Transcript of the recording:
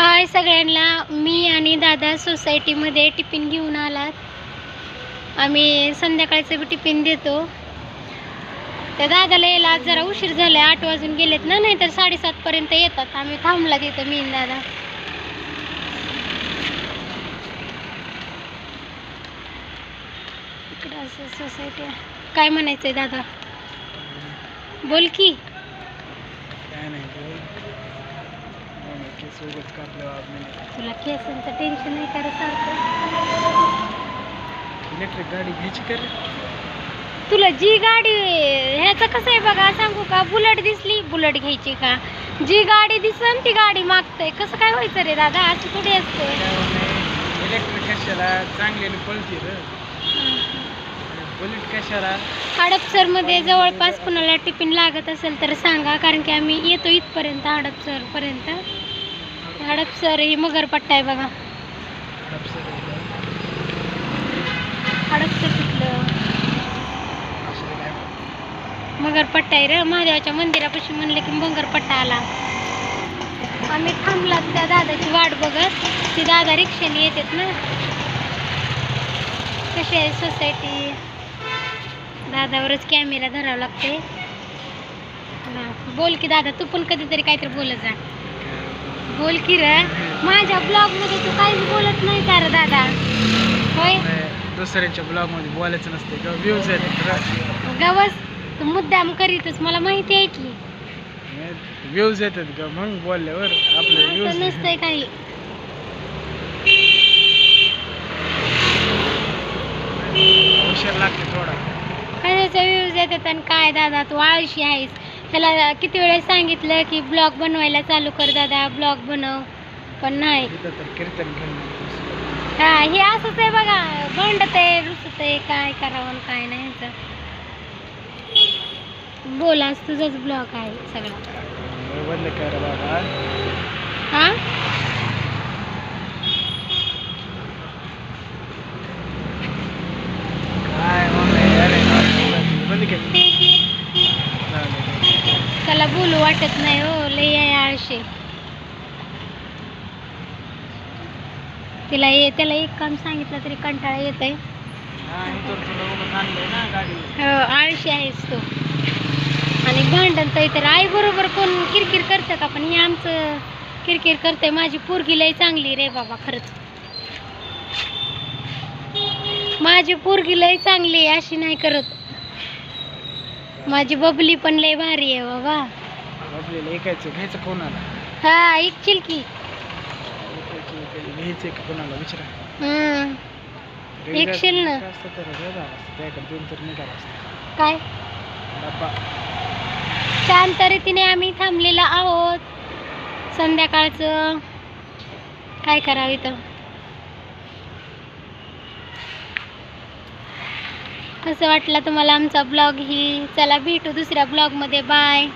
हाय सगळ्यांना. मी आणि दादा सोसायटीमध्ये टिफिन घेऊन आलात. आम्ही संध्याकाळचं बी टिफिन देतो. तर दादाला यायला आज जरा उशीर झाला आठ वाजून गेलेत ना नाही तर साडेसातपर्यंत येतात. आम्ही थांबला तिथं मी दादा. इकडं असं सोसायटी काय म्हणायचं आहे दादा? बोल की काय नाही बोल. नाही, नाही, केस उगाच कापले बाप मी. तुला केसांचं टेन्शन नाही करत सारखं? इलेक्ट्रिक गाडी घ्यायची कर तुला जी गाडी ह्याचं कसं आहे बघा सांगू का? बुलेट दिसली बुलेट घ्यायची का? जी गाडी दिसन ती गाडी मागतंय. कसं काय व्हायचं रे दादा? असं थोडी असते इलेक्ट्रिक कशाला? चांगली पळती र. बुलेट कशाला? हडपसरमध्ये जवळपास कुणाला टिफिन लागत असेल तर सांगा कारण की आम्ही येतो इथपर्यंत हडपसरपर्यंत. हडपसर ही मगरपट्टा आहे बघा. हडपसर तिथलं मगरपट्टा आहे रे महादेवाच्या मंदिरापाशी म्हणलं की मगरपट्टा आला. आम्ही थांबलात त्या दादाची वाट बघत. ती दादा रिक्षाने येतात ना. कशी आहे सोसायटी दादावरच कॅमेरा धरावा लागते. बोल की दादा तू पण कधीतरी काहीतरी बोलत जा. बोल की रे. माझ्या ब्लॉगमध्ये तू काहीच बोलत नाही का रे दादा. होय? दुसऱ्यांच्या ब्लॉगमध्ये बोलायचं नसते किंवा व्ह्यूज येतात गवस तू मुद्दाम करीतच मला माहिती आहे की. व्ह्यूज येतात का? मग बोलल्यावर आपले असं व्ह्यूज नसतंय काही. हुशार लागते थोडा. खऱ्याचा व्ह्यूज येतात आणि काय दादा तू आळशी आहेस. त्याला किती वेळेस सांगितलं की ब्लॉग बनवायला चालू कर दादा ब्लॉग बनव. पण नाही. हा हे असंच आहे बघा. भांडत आहे रुसत आहे काय करावं काय नाही ह्याचं बोलास तुझाच ब्लॉग आहे सगळा. बंद कर बाबा. हा? बोलू वाटत नाही हो लय आहे आळशी. तिला ये त्याला एक काम सांगितलं तरी कंटाळा येत आहे हा, हो आळशी आहेस तो. आणि भांडण तर इतर आई बरोबर कोण किरकिर करतं का पण हे आमचं किरकिर करते माझी पोरगी लय चांगली रे बाबा खरंच. माझी पोरगी लय चांगली आहे, अशी नाही करत. माझी बबली पण लय भारी आहे बाबा. आपल्याला ऐकायचं घ्यायचं कोणाला? हा ऐकशील की. ऐकायचं ऐकायचं घ्यायचं का कोणाला? विचारा. हम्म. ऐकशील ना. असतं तर बरं झालं असतं. त्याकडे दोन तर निघाला असतं. काय? डब्बा. शांत रीतीने आम्ही थांबलेलो आहोत. संध्याकाळचं काय करावं इथं? कसं वाटलं तुम्हाला आमचा ब्लॉग ही? चला भेटू दुसऱ्या ब्लॉगमध्ये बाय